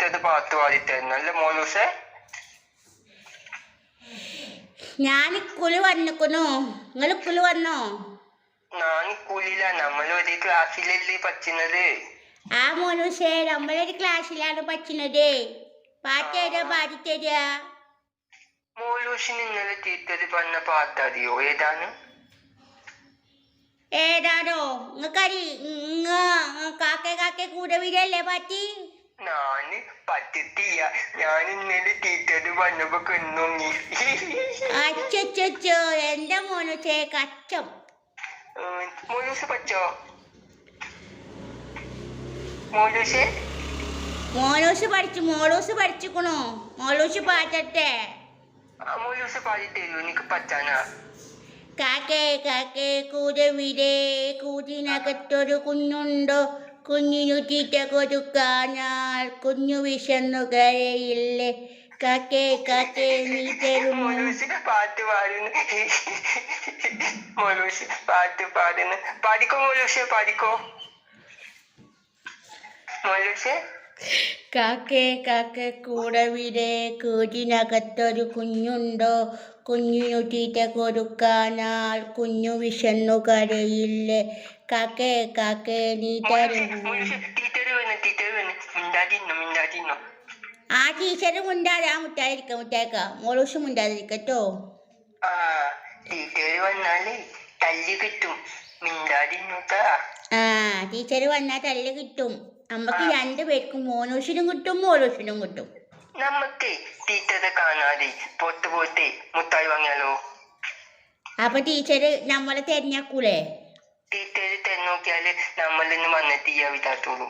തീറ്റത് path നല്ല മോലൂസേ ഞാൻ കുളി വന്നിക്കുന്നു നിങ്ങൾ കുളി വന്നോ ഞാൻ കുലില നമ്മൾ ഒരു ക്ലാസ്സിലല്ലേ പഠിക്കുന്നത് ആ മോനൂസേ നമ്മളൊരു ക്ലാസ്സിലാണ് പഠിക്കുന്നത് പാട്ട് തരാ പാടി തരാ. മോലൂസിന് ഇന്നലെ തീറ്റത് പറഞ്ഞ പാട്ട് അറിയോ? ഏതാണ്? ഏതാണോ? നിങ്ങൾക്കറി കാക്കെ കാക്കെ കൂടെ വിരല്ലേ പാട്ടി? ഞാൻ പറ്റത്തില്ല ഞാൻ ഇന്നലെ തീറ്റത് പറഞ്ഞപ്പോ കിണ്ണുങ്ങി അച്ചോ എന്റെ മോനുസേ കച്ചം. മോനൂസ് പച്ചോ മോനൂസ്? മോനൂസ് പഠിച്ചു മോളൂസ് പഠിച്ചിക്കണു? മോളൂസ് പാറ്റട്ടെ ആ മോലൂസ് പാടി തരൂ എനിക്ക് പറ്റാനാ? കാക്കേ കാക്കേ കൂരവിരേ കൂതിനകത്തൊരു കുഞ്ഞുണ്ടോ? കുഞ്ഞിനു തീറ്റ കൊടുക്കാഞ്ഞാൽ കുഞ്ഞു വിശന്നു കരയില്ലേ കാക്കേ കാക്കേ നീ തരുമോ? പാട്ട് പാടുന്നു. മോലൂസ് പാട്ട് പാടുന്നു. പാടിക്കോ മോലൂസേ പാടിക്കോ മോലൂസേ കാക്കേ കാക്കേ കൂടവിരേ കൂടിനകത്തൊരു കുഞ്ഞുണ്ടോ? കുഞ്ഞിനു തീറ്റ കൊടുക്കാനാൽ കുഞ്ഞു വിശന്നു കരയില്ലേ? കാക്കേ കാക്കേ നീ ആ ടീച്ചർ മുണ്ടാതെ ആ മുട്ടായിരിക്കാം മുട്ടായിക്ക. മോളൂസ് മുണ്ടാതിരിക്കട്ടോ ആ ടീച്ചർ വന്നാലേ തല്ല് കിട്ടും. മിണ്ടാതിന്നോട്ടാ. ആ ടീച്ചർ വന്നാൽ തല്ല് കിട്ടും. നമുക്ക് രണ്ട് പേർക്കും മോനൂസിനും കിട്ടും മോനൂഷിനും കിട്ടും. നമുക്ക് ടീച്ചറെ കാണാതെ പുറത്ത് പോയിട്ട് മുട്ടായി വാങ്ങിയാലോ? അപ്പൊ ടീച്ചറ് നമ്മളെ തെരഞ്ഞെടുക്കൂലേ ടീച്ചർ തെരഞ്ഞോക്കിയാൽ നമ്മളിന്ന് വന്നിട്ട് ഈ വിചാരിച്ചോളൂ.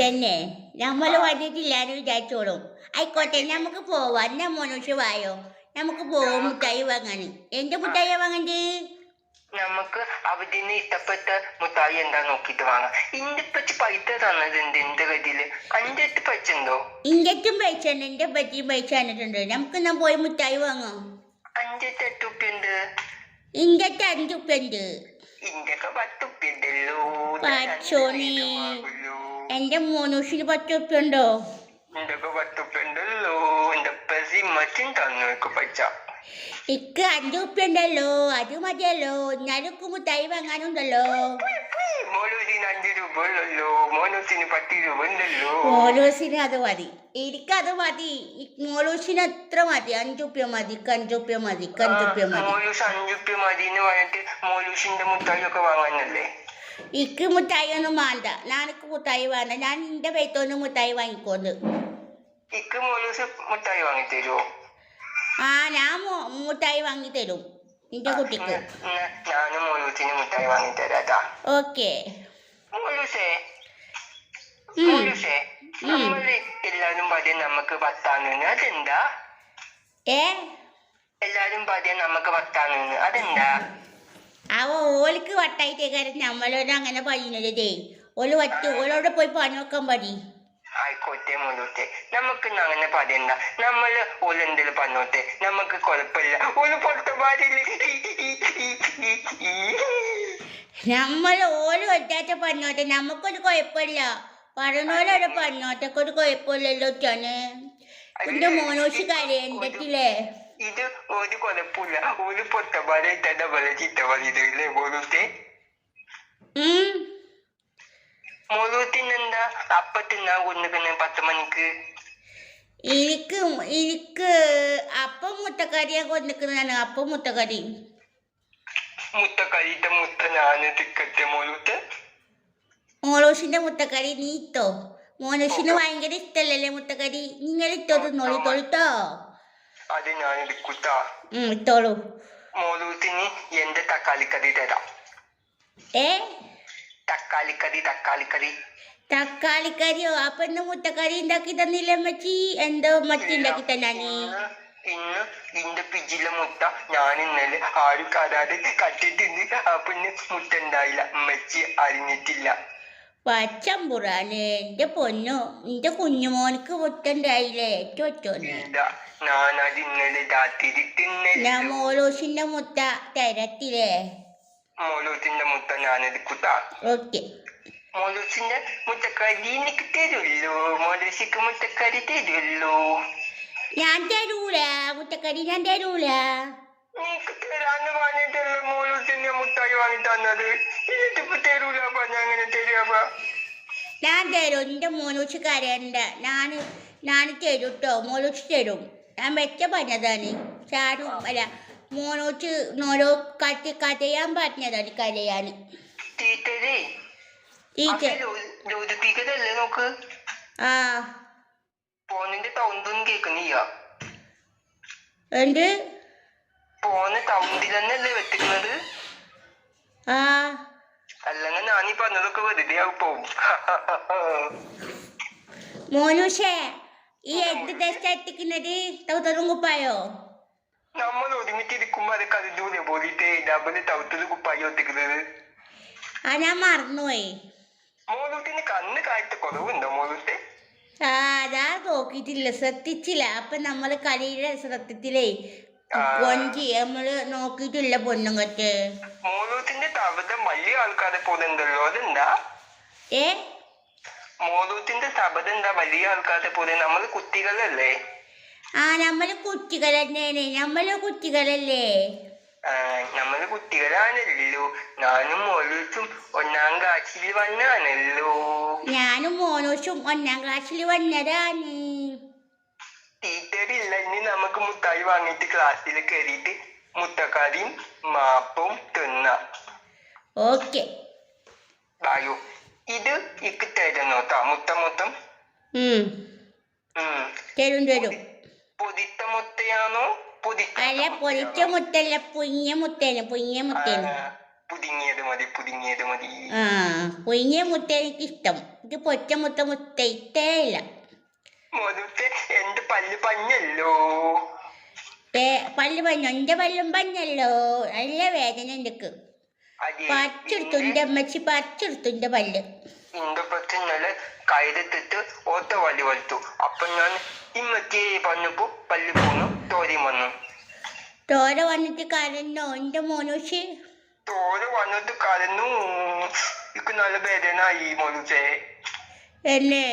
തന്നെ. നമ്മൾ വന്നിട്ടില്ലാന്ന് വിചാരിച്ചോളും. ആയിക്കോട്ടെ നമുക്ക് പോവാം. എന്നാ മോനൂഷ് വായോ? നമുക്ക് പോവാം മുട്ടായി വാങ്ങാൻ എന്ത് മുട്ടായി വാങ്ങണ്ടേ? നമുക്ക് അവിടുന്ന് ഇഷ്ടപ്പെട്ട മുട്ടായി എന്താ നോക്കിട്ട് വാങ്ങാം. ഇന്റെ പറ്റി പൈസ തന്നത് എന്ത് എന്റെ കയ്യിൽ അന്റെ അടുത്ത് പൈസ ഉണ്ടോ ഇഞ്ചറ്റും പൈസ ഉണ്ട് എന്റെ പറ്റിയും പൈസ തന്നിട്ടുണ്ട്. നമുക്ക് എന്നാ പോയി മുട്ടായി വാങ്ങാം. അന്റെ അടുത്ത് എട്ട് ഉപ്പ ഉണ്ട്. അടുത്ത് അഞ്ച് ഉപ്പ ഉണ്ട്. ഇന്റെ ഒക്കെ പത്ത് ഉപ്പ ഉണ്ടല്ലോ. എന്റെ മോനൂഷിന് പത്ത് ഉപ്പ ഉണ്ടോ? ഇന്റെ ഒക്കെ പത്ത് ഉപ്പ ഉണ്ടല്ലോ. എന്റെ പെസിമച്ചും തന്നു എനിക്ക് പൈസ. ഇക്ക് അഞ്ചു ഉപ്പ ഉണ്ടല്ലോ അത് മതിയല്ലോ എന്നാലും തൈ വാങ്ങാനുണ്ടല്ലോ മോലൂസിന് അത് മതി എനിക്കത് മതി മോലൂസിന് എത്ര മതി? അഞ്ചുപ്യ മതി കഞ്ചുപ്യ മതി കഞ്ചുപ്യ മതി. മോലൂസ് അഞ്ചുപ്പ മതി എന്ന് പറഞ്ഞിട്ട് മോലൂസിന്റെ മുട്ടായി ഒക്കെ വാങ്ങാനല്ലേ? ഇക്ക് മുട്ടായി ഒന്നും വേണ്ട ഞാനിക്ക് മുട്ടായി വേണ്ട ഞാൻ നിന്റെ പേത്തോന്ന് മുട്ടായി വാങ്ങിക്കോന്ന്. ഇക്ക് മോലൂസ് മുട്ടായി വാങ്ങി തരുമോ ആ ഞാൻ മുട്ടായി വാങ്ങി തരും. നിന്റെ കുട്ടിക്ക്. ഞാനും മുട്ടായി വാങ്ങി തരാട്ടാ. ഓക്കെ. എല്ലാരും പറയും നമുക്ക് പത്താണെന്ന് അതെന്താ? ഏ? എല്ലാരും പറയും നമുക്ക് പത്താണെന്ന് അതെന്താ? അവ ഓലിക്ക് വട്ടായിട്ടേക്കാരൻ നമ്മളോട് അങ്ങനെ പറയുന്നത് ഓൽ വറ്റ് ഓലോട് പോയി പണി വെക്കാൻ പതി ആയിക്കോട്ടെ മോലൂസേ നമുക്ക് അങ്ങനെ പറയണ്ട. നമ്മൾ ഓലെന്തെങ്കിലും പറഞ്ഞോട്ടെ. നമുക്ക് കുഴപ്പമില്ല. ഓൽ പുറത്തെ പാടില്ല. നമ്മൾ ഓൽ ഒറ്റാച്ച പറഞ്ഞോട്ടെ. നമുക്കൊരു കുഴപ്പമില്ല. പറഞ്ഞോലോടെ പറഞ്ഞോട്ടൊക്കെ ഒരു കുഴപ്പമില്ലല്ലോ ചാന് എന്റെ മോനോശി കരയണ്ടത്തില്ലേ ഇത് ഒരു കുഴപ്പമില്ല. ഒരു പൊത്തപ്പാടെ തന്നെ പോലെ ചീത്ത പറഞ്ഞില്ലേ മോലൂസേ ഉം. അപ്പ തിന്നാൻ പത്ത് മണിക്ക് എനിക്ക് എനിക്ക് അപ്പം മുട്ടക്കറിയാ കൊണ്ടിരിക്കുന്നതാണ് അപ്പം മുട്ടക്കറി. മുട്ട കഴിച്ച മുട്ട ഞാൻ മോളോസിന്റെ മുട്ടക്കറി നീ ഇട്ടോ? ഭയങ്കര ഇഷ്ടല്ലേ മുട്ടക്കറി? നിങ്ങൾ ഇട്ടോ തിന്നോളൂ. തൊളിട്ടോ അത് ഞാൻ ഇട്ടോളൂ. എന്റെ തക്കാളിക്കറി തരാം. ഏ? തക്കാളിക്കറി തക്കാളിക്കറി. തക്കാളിക്കറിയോ? അപ്പൊ ഇന്ന് മുട്ടക്കറി ഉണ്ടാക്കി തന്നില്ലേ മച്ചി എന്തോ മച്ചി ഉണ്ടാക്കി തന്നാനി ഇന്ന് ഇന്റെ പിജിലെ മുട്ട ഞാൻ ഇന്നലെ ആരും കരാതെ കട്ടിട്ടിന്ന്. അപ്പൊ ഇന്ന് മുട്ട ഉണ്ടായില്ല. മച്ചി അറിഞ്ഞിട്ടില്ല പച്ചമ്പുറാന് എന്റെ പൊന്നോ എന്റെ കുഞ്ഞുമോനക്ക് മുട്ടണ്ടായില്ലേ ചോച്ചോന് ഞാനത് ഇന്നലെ രാത്രി ഞാൻ മോലോഷിന്റെ മോളോസിന്റെ മുട്ട തരത്തില്ലേ? മോലൂസിന്റെ മുത്ത ഞാൻ എടുക്കുത്താ ഓക്കെ. മോലൂസിന്റെ മുത്തക്കരി എനിക്ക് തരുള്ളൂ മോലൂസിക്ക് മുത്തക്കരി തരുള്ളൂ ഞാൻ തരൂല. മുത്തക്കരി ഞാൻ തരൂല. നീക്ക് തരാന്ന് പറഞ്ഞിട്ടല്ല മോലൂസിന്റെ മുട്ടായി വാങ്ങി തന്നത്? എന്നിട്ടിപ്പോ തരൂല പറഞ്ഞ അങ്ങനെ തരുക ഞാൻ തരും. എന്റെ മോനൂച്ച് കരയണ്ട ഞാൻ ഞാൻ തരും കേട്ടോ മോനൂച്ച് തരും. ഞാൻ വെച്ച പറഞ്ഞതാണ് ചാരും അല്ല മോനൂച്ച് നോരോ കത്തി കരയാൻ പറഞ്ഞതാണ് കരയാൻ ടീച്ചറേ ടീച്ചർ. നോക്ക്? ആ. ഫോണിന്റെ സൗണ്ടൊന്നും കേൾക്കുന്നില്ല. എന്ത്? ഫോണ് സൗണ്ടിൽ തന്നെയല്ലേ വെച്ചിരുന്നത് ആ. അല്ലെങ്കിൽ ഞാനീ പറഞ്ഞതൊക്കെ വെറുതെ ആവും പോവും മോനൂഷേ ഈ എന്ത് ടെസ്റ്റ് എത്തിക്കുന്നത് തൗത്തറും കുപ്പായോ? നമ്മൾ ഒരുമിച്ചിരിക്കുമ്പോ അത് കരുതൂലെ പോലീസ് ഡബിൾ തൗത്തത് കുപ്പായി ഒത്തിക്കുന്നത് ആ ഞാൻ മറന്നുപോയി മോളൂട്ടിന് കണ്ണ് കാഴ്ച കുറവുണ്ടോ മോളൂട്ടി ആ അതാ നോക്കിയിട്ടില്ല ശ്രദ്ധിച്ചില്ല. അപ്പൊ നമ്മൾ കളിയുടെ ശ്രദ്ധത്തിലേ പൊഞ്ചി നമ്മൾ നോക്കിയിട്ടില്ല കറ്റ് മോളൂട്ടിന്റെ ശബ്ദം വലിയ ആൾക്കാരെ പോലെ ഉണ്ടല്ലോ അതെന്താ? ഏ? മോളൂട്ടിന്റെ ശബ്ദം എന്താ വലിയ ആൾക്കാരെ പോലെ നമ്മൾ കുട്ടികളല്ലേ ആ നമ്മൾ കുട്ടികൾ തന്നെയാണ് നമ്മൾ കുട്ടികളല്ലേ? നമ്മൾ കുട്ടികളാണല്ലോ. ഞാനും മോളൂട്ടും ഒന്നാം ക്ലാസ്സിൽ വന്നാണല്ലോ. ഞാനും മോനോഷും ഒന്നാം ക്ലാസ്സിൽ വന്നതാണ്. ടീച്ചർ ഇനി നമുക്ക് മുട്ടായി വാങ്ങിയിട്ട് ക്ലാസ്സിൽ കയറിയിട്ട് മുട്ടക്കറിയും മാപ്പും തിന്ന. ഓക്കെ. വായു ഇത് ഇക്ക് തരുന്നോട്ടാ മുട്ട ഉം. തരും തരും. പൊതിത്ത മുത്തയാണോ പൊതിച്ച അല്ല പൊരിച്ച മുത്തല്ല പുഞ്ഞ മുത്തേന് പുഞ്ഞ മുത്തേന് പുതുങ്ങിയത് മതി പുതുങ്ങിയത് മതി. ആ പുഞ്ഞ മുട്ട എനിക്ക് ഇഷ്ടം. ഇത് പൊച്ച മുത്ത മുത്തേ ഇഷ്ടേ ഇല്ല. മോദത്തെ എന്റെ പല്ല് പഞ്ഞല്ലോ? ഏ പല്ല് പഞ്ഞു എന്റെ പല്ലും പഞ്ഞല്ലോ. നല്ല വേദന എനിക്ക് അതെ പറിച്ചെടുത്തു എന്റെ അമ്മച്ചി പറിച്ചെടുത്തു എന്റെ പല്ല്. എന്റെ പ്രശ്നങ്ങൾ കയറത്തിട്ട് ഓട്ട വലി വലിച്ചു. അപ്പൊ ഞാൻ ഇമ്മച്ചേ പറഞ്ഞപ്പോ പല്ലി പോന്നു തോരി വന്നു. തോര വന്നിട്ട് കരഞ്ഞോ? എന്റെ മോനുഷി. തോര വന്നിട്ട് കരന്നു ഇക്ക് നല്ല വേദനായി മോനുസേ എന്നെ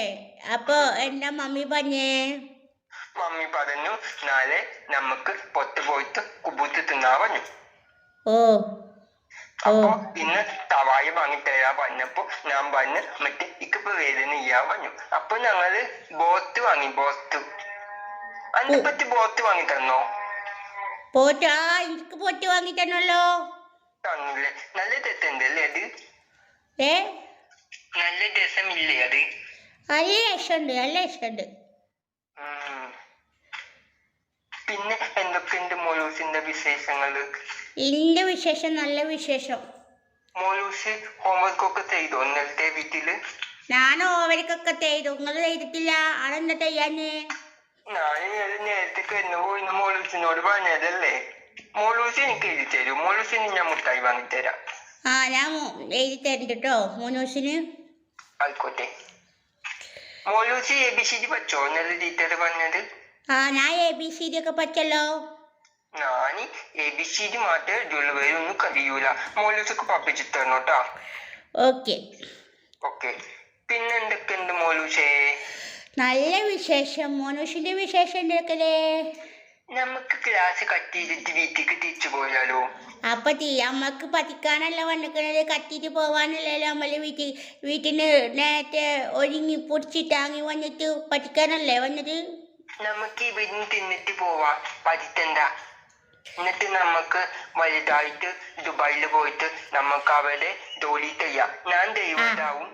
അപ്പൊ എന്റെ മമ്മി പറഞ്ഞേ? മമ്മി പറഞ്ഞു നാളെ നമുക്ക് പൊത്ത് പോയിട്ട് കുബൂത്ത് തിന്നാ പറഞ്ഞു. ഓ. അപ്പൊ ഇന്ന് തവായി വാങ്ങി തരാ പറഞ്ഞപ്പോ ഞാൻ പറഞ്ഞു മറ്റേ ഇക്കിപ്പോ വേദന ചെയ്യാൻ പറഞ്ഞു. അപ്പൊ ഞങ്ങൾ ബോത്ത് വാങ്ങി ബോത്ത്. അതിനെ പറ്റി ബോത്ത് വാങ്ങി തന്നോ? പോറ്റ് ആ എനിക്ക് പോറ്റ് വാങ്ങി തന്നല്ലോ. തന്നില്ലേ. നല്ല രസമുണ്ടല്ലേ അത്? ഏ? നല്ല രസമില്ലേ അത്? നല്ല രസമുണ്ട് നല്ല രസമുണ്ട്. പിന്നെ എന്തൊക്കെയുണ്ട് മോലൂസിന്റെ വിശേഷങ്ങൾ? എന്റെ വിശേഷം നല്ല വിശേഷം. മോലൂസ് ഹോംവർക്ക് ഒക്കെ ചെയ്തോ. ഇന്നലത്തെ വീട്ടിൽ. ഞാൻ ഓവർക്കൊക്കെ ചെയ്തു. നിങ്ങൾ ചെയ്തിട്ടില്ല? അതെന്താ ചെയ്യാന്? ഞാൻ നേരത്തെ മോളൂസിനോട് പറഞ്ഞതല്ലേ? മോളൂസ് എനിക്ക് എഴുതി തരും. മോളൂസിന് ഞാൻ മുട്ടായി വാങ്ങിത്തരാം ആ ഞാൻ മോ- എഴുതി തരുന്നുണ്ട് കേട്ടോ മോനൂസിന് ആയിക്കോട്ടെ. മോളൂസ് എ ബി സി ഡി പറ്റോ ഇന്നലെ ടീച്ചർ പറഞ്ഞത്. ആ ഞാൻ എ ബി സി ഡി ഒക്കെ പറ്റല്ലോ ഞാൻ എ ബി സി ഡി മാറ്റേ വേറെ ഒന്നും കഴിയൂല. മോലൂസൊക്കെ പപ്പിച്ചു തരണം കേട്ടോ. ഓക്കെ. ഓക്കെ. പിന്നെ എന്തൊക്കെയുണ്ട് മോലൂസേ നല്ല വിശേഷം. മോനൂഷിന്റെ വിശേഷം എന്തൊക്കെയല്ലേ നമുക്ക് ക്ലാസ് കട്ട് ചെയ്തിട്ട് വീട്ടിലേക്ക് തിരിച്ചു പോയാലോ? അപ്പൊ തീ അമ്മയ്ക്ക് പതിക്കാനല്ല വന്നിക്കണത്. കത്തിട്ട് പോവാനല്ലല്ലോ നമ്മൾ വീട്ടിൽ വീട്ടിന് നേരത്തെ ഒരുങ്ങി പൊടിച്ചിട്ടാങ്ങി വന്നിട്ട് പതിക്കാനല്ലേ വന്നത്? നമുക്ക് ഇവിടുന്ന് തിന്നിട്ട് പോവാം. പതിത്തണ്ട എന്നിട്ട് നമുക്ക് വലുതായിട്ട് ദുബായിൽ പോയിട്ട് നമുക്ക് അവിടെ ജോലി ചെയ്യാം. ഞാൻ ദൈവതാവും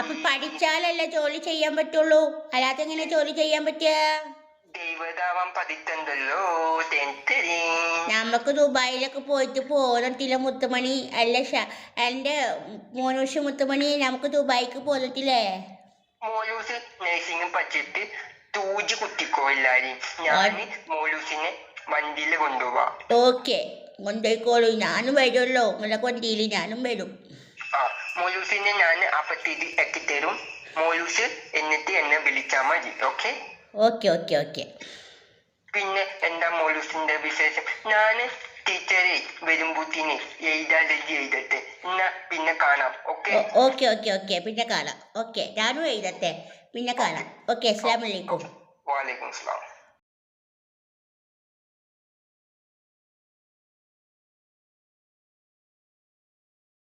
അപ്പൊ പഠിച്ചാലല്ലേ ജോലി ചെയ്യാൻ പറ്റുള്ളൂ? അല്ലാതെ എങ്ങനെ ജോലി ചെയ്യാൻ പറ്റുക? ദൈവതാവാൻ പതിത്തണ്ടല്ലോ നമുക്ക് ദുബായിലൊക്കെ പോയിട്ട് പോന്നിട്ടില്ല മുത്തുമണി. അല്ല ഷ എന്റെ മോനൂഷ് മുത്തുമണി നമുക്ക് ദുബായിക്ക് പോന്നിട്ടില്ലേ മോലൂസ് നഴ്സിംഗ് പഠിച്ചിട്ട് തൂജി കുത്തിക്കോ എല്ലാരും. ഞാൻ മോലൂസിനെ വണ്ടിയിൽ കൊണ്ടുപോവാ. ഓക്കെ. കൊണ്ടുപോയിക്കോളൂ. ഞാനും വരുമല്ലോ നിങ്ങളെ കൊണ്ടിയിൽ ഞാനും വരും. ആ മോലൂസിനെ ഞാൻ അപ്പത്തേക്ക് എത്തിത്തരും. മോലൂസ് എന്നിട്ട് എന്നെ വിളിച്ചാൽ മതി. ഓക്കെ? Okay okay okay. പിന്നെ എന്താ മോലൂസിന്റെ വിശേഷം? ഞാൻ ടീച്ചറെ വരുമ്പൂത്തിനെ എഴുതാലെഴുതി എഴുതട്ടെ. എന്നാ പിന്നെ കാണാം. ഓക്കെ? Okay okay okay. പിന്നെ കാണാം. ഓക്കെ. ഞാനും എഴുതട്ടെ. പിന്നെ കാണാം. ഓക്കെ അസ്സാം വലൈക്കും വാലൈക്കും അസ്സലാം.